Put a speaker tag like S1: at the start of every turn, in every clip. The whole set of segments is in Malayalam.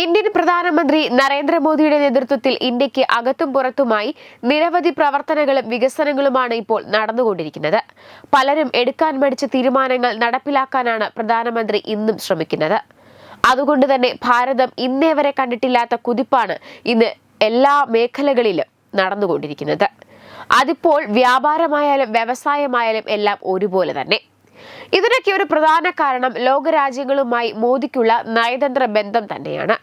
S1: ഇന്ത്യൻ പ്രധാനമന്ത്രി നരേന്ദ്രമോദിയുടെ നേതൃത്വത്തിൽ ഇന്ത്യയ്ക്ക് അകത്തും പുറത്തുമായി നിരവധി പ്രവർത്തനങ്ങളും വികസനങ്ങളുമാണ് ഇപ്പോൾ നടന്നുകൊണ്ടിരിക്കുന്നത്. പലരും എടുക്കാൻ മടിച്ച തീരുമാനങ്ങൾ നടപ്പിലാക്കാനാണ് പ്രധാനമന്ത്രി ഇന്നും ശ്രമിക്കുന്നത്. അതുകൊണ്ട് തന്നെ ഭാരതം ഇന്നേ വരെ കണ്ടിട്ടില്ലാത്ത കുതിപ്പാണ് ഇന്ന് എല്ലാ മേഖലകളിലും നടന്നുകൊണ്ടിരിക്കുന്നത്. അതിപ്പോൾ വ്യാപാരമായാലും വ്യവസായമായാലും എല്ലാം ഒരുപോലെ തന്നെ. ഇതിനൊക്കെ ഒരു പ്രധാന കാരണം ലോകരാജ്യങ്ങളുമായി മോദിക്കുള്ള നയതന്ത്ര ബന്ധം തന്നെയാണ്.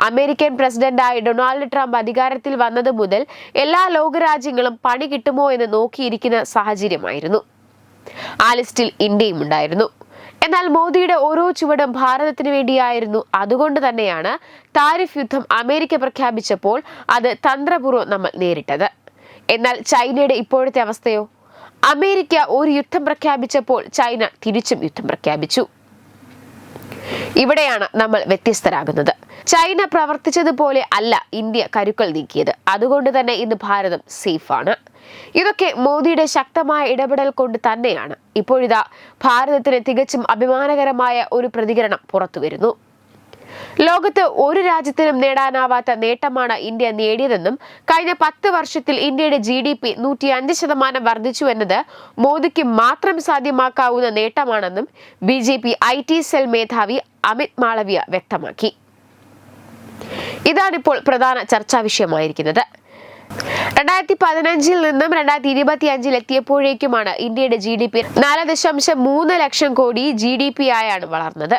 S1: അമേരിക്കൻ പ്രസിഡന്റായി ഡൊണാൾഡ് ട്രംപ് അധികാരത്തിൽ വന്നത് മുതൽ എല്ലാ ലോകരാജ്യങ്ങളും പണി കിട്ടുമോ എന്ന് നോക്കിയിരിക്കുന്ന സാഹചര്യമായിരുന്നു. ആ ലിസ്റ്റിൽ ഇന്ത്യയും ഉണ്ടായിരുന്നു. എന്നാൽ മോദിയുടെ ഓരോ ചുവടും ഭാരതത്തിന് വേണ്ടിയായിരുന്നു. അതുകൊണ്ട് തന്നെയാണ് താരിഫ് യുദ്ധം അമേരിക്ക പ്രഖ്യാപിച്ചപ്പോൾ അത് തന്ത്രപൂർവം നമ്മൾ നേരിട്ടത്. എന്നാൽ ചൈനയുടെ ഇപ്പോഴത്തെ അവസ്ഥയോ? അമേരിക്ക ഒരു യുദ്ധം പ്രഖ്യാപിച്ചപ്പോൾ ചൈന തിരിച്ചും യുദ്ധം പ്രഖ്യാപിച്ചു. ഇവിടെയാണ് നമ്മൾ വ്യത്യസ്തരാകുന്നത്. ചൈന പ്രവർത്തിച്ചതുപോലെ അല്ല ഇന്ത്യ കരുക്കൾ നീക്കിയത്. അതുകൊണ്ട് തന്നെ ഇന്ന് ഭാരതം സേഫാണ്. ഇതൊക്കെ മോദിയുടെ ശക്തമായ ഇടപെടൽ കൊണ്ട് തന്നെയാണ്. ഇപ്പോഴിതാ ഭാരതത്തിന് തികച്ചും അഭിമാനകരമായ ഒരു പ്രതികരണം പുറത്തു വരുന്നു ലോകത്ത് ഒരു രാജ്യത്തിനും നേടാനാവാത്ത നേട്ടമാണ് ഇന്ത്യ നേടിയതെന്നും കഴിഞ്ഞ പത്ത് വർഷത്തിൽ ഇന്ത്യയുടെ ജി ഡി പി നൂറ്റി അഞ്ച് ശതമാനം വർദ്ധിച്ചു എന്നത് മോദിക്ക് മാത്രം സാധ്യമാക്കാവുന്ന നേട്ടമാണെന്നും B J P I T cell മേധാവി അമിത് മാളവിയ വ്യക്തമാക്കി. ഇതാണിപ്പോൾ പ്രധാന ചർച്ചാ വിഷയമായിരിക്കുന്നത്. രണ്ടായിരത്തി പതിനഞ്ചിൽ നിന്നും രണ്ടായിരത്തി ഇരുപത്തി അഞ്ചിൽ എത്തിയപ്പോഴേക്കുമാണ് ഇന്ത്യയുടെ ജി ഡി പി നാല് ദശാംശം മൂന്ന് lakh crore G D P ആയാണ് വളർന്നത്.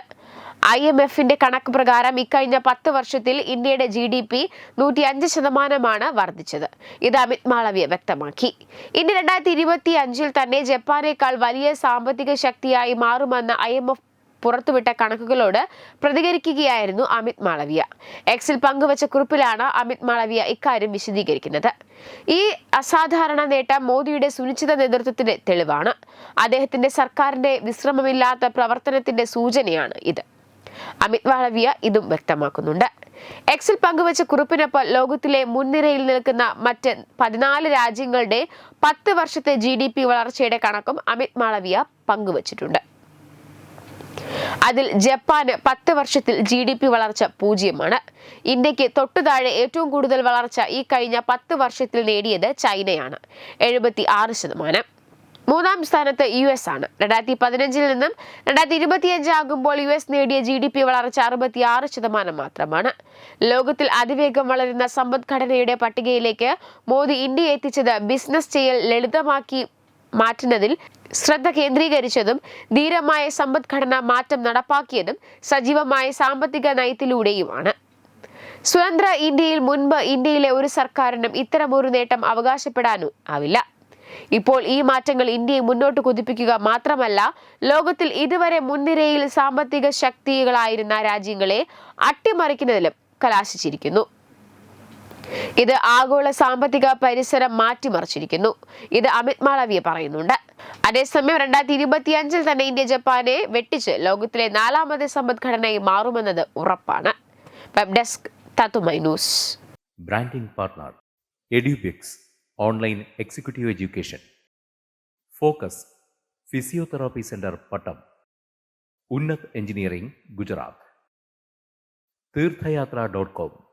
S1: ഐ എം എഫിന്റെ കണക്ക് പ്രകാരം ഇക്കഴിഞ്ഞ പത്ത് വർഷത്തിൽ ഇന്ത്യയുടെ ജി ഡി പി നൂറ്റി അഞ്ച് ശതമാനമാണ് വർദ്ധിച്ചത്. ഇത് അമിത് മാളവ്യ വ്യക്തമാക്കി. ഇന്ത്യ രണ്ടായിരത്തി ഇരുപത്തി അഞ്ചിൽ തന്നെ ജപ്പാനേക്കാൾ വലിയ സാമ്പത്തിക ശക്തിയായി മാറുമെന്ന് ഐ എം എഫ് പുറത്തുവിട്ട കണക്കുകളോട് പ്രതികരിക്കുകയായിരുന്നു അമിത് മാളവിയ. എക്സിൽ പങ്കുവച്ച കുറിപ്പിലാണ് അമിത് മാളവിയ ഇക്കാര്യം വിശദീകരിക്കുന്നത്. ഈ അസാധാരണ നേട്ടം മോദിയുടെ സുനിശ്ചിത നേതൃത്വത്തിന്റെ തെളിവാണ്. അദ്ദേഹത്തിന്റെ സർക്കാരിന്റെ വിശ്രമമില്ലാത്ത പ്രവർത്തനത്തിന്റെ സൂചനയാണ് ഇത്. അമിത് മാളവിയ ഇതും വ്യക്തമാക്കുന്നുണ്ട്. എക്സിൽ പങ്കുവച്ച കുറിപ്പിനൊപ്പം ലോകത്തിലെ മുൻനിരയിൽ നിൽക്കുന്ന മറ്റ് പതിനാല് രാജ്യങ്ങളുടെ പത്ത് വർഷത്തെ ജി വളർച്ചയുടെ കണക്കും അമിത് മാളവിയ പങ്കുവച്ചിട്ടുണ്ട്. അതിൽ ജപ്പാന് പത്ത് വർഷത്തിൽ ജി ഡി പി വളർച്ച പൂജ്യമാണ്. ഇന്ത്യയ്ക്ക് തൊട്ടുതാഴെ ഏറ്റവും കൂടുതൽ വളർച്ച ഈ കഴിഞ്ഞ പത്ത് വർഷത്തിൽ നേടിയത് ചൈനയാണ്. എഴുപത്തി ആറ് ശതമാനം. മൂന്നാം സ്ഥാനത്ത് യു എസ് ആണ്. രണ്ടായിരത്തി പതിനഞ്ചിൽ നിന്നും രണ്ടായിരത്തി ഇരുപത്തിയഞ്ച് ആകുമ്പോൾ യു എസ് നേടിയ ജി ഡി പി വളർച്ച അറുപത്തി ആറ് ശതമാനം മാത്രമാണ്. ലോകത്തിൽ അതിവേഗം വളരുന്ന സമ്പദ്ഘടനയുടെ പട്ടികയിലേക്ക് മോദി ഇന്ത്യ എത്തിച്ചത് ബിസിനസ് ചെയ്യൽ ലളിതമാക്കി മാറ്റുന്നതിൽ ശ്രദ്ധ കേന്ദ്രീകരിച്ചതും ധീരമായ സമ്പദ്ഘടന മാറ്റം നടപ്പാക്കിയതും സജീവമായ സാമ്പത്തിക നയത്തിലൂടെയുമാണ്. സ്വതന്ത്ര ഇന്ത്യയിൽ മുൻപ് ഇന്ത്യയിലെ ഒരു സർക്കാരിനും ഇത്തരമൊരു നേട്ടം അവകാശപ്പെടാനും ആവില്ല. ഇപ്പോൾ ഈ മാറ്റങ്ങൾ ഇന്ത്യയെ മുന്നോട്ട് കുതിപ്പിക്കുക മാത്രമല്ല ലോകത്തിൽ ഇതുവരെ മുൻനിരയിൽ സാമ്പത്തിക ശക്തികളായിരുന്ന രാജ്യങ്ങളെ അട്ടിമറിക്കുന്നതിലും കലാശിച്ചിരിക്കുന്നു. ഇത് ആഗോള സാമ്പത്തിക പരിസരം മാറ്റിമറിച്ചിരിക്കുന്നു. ഇത് അമിത് മാളവിയ പറയുന്നുണ്ട്. അതേസമയം രണ്ടായിരത്തി ഇരുപത്തി അഞ്ചിൽ തന്നെ ഇന്ത്യ ജപ്പാനെ വെട്ടിച്ച് ലോകത്തിലെ നാലാമത് സമ്പദ്ഘടനയായി മാറുമെന്നത് ഉറപ്പാണ്. വെബ് ഡെസ്ക് തത്തുമൈ news.
S2: Branding partner Edubix online executive education. Focus physiotherapy centre Pattom. Unnat engineering Gujarat. Theerthayathra dot com.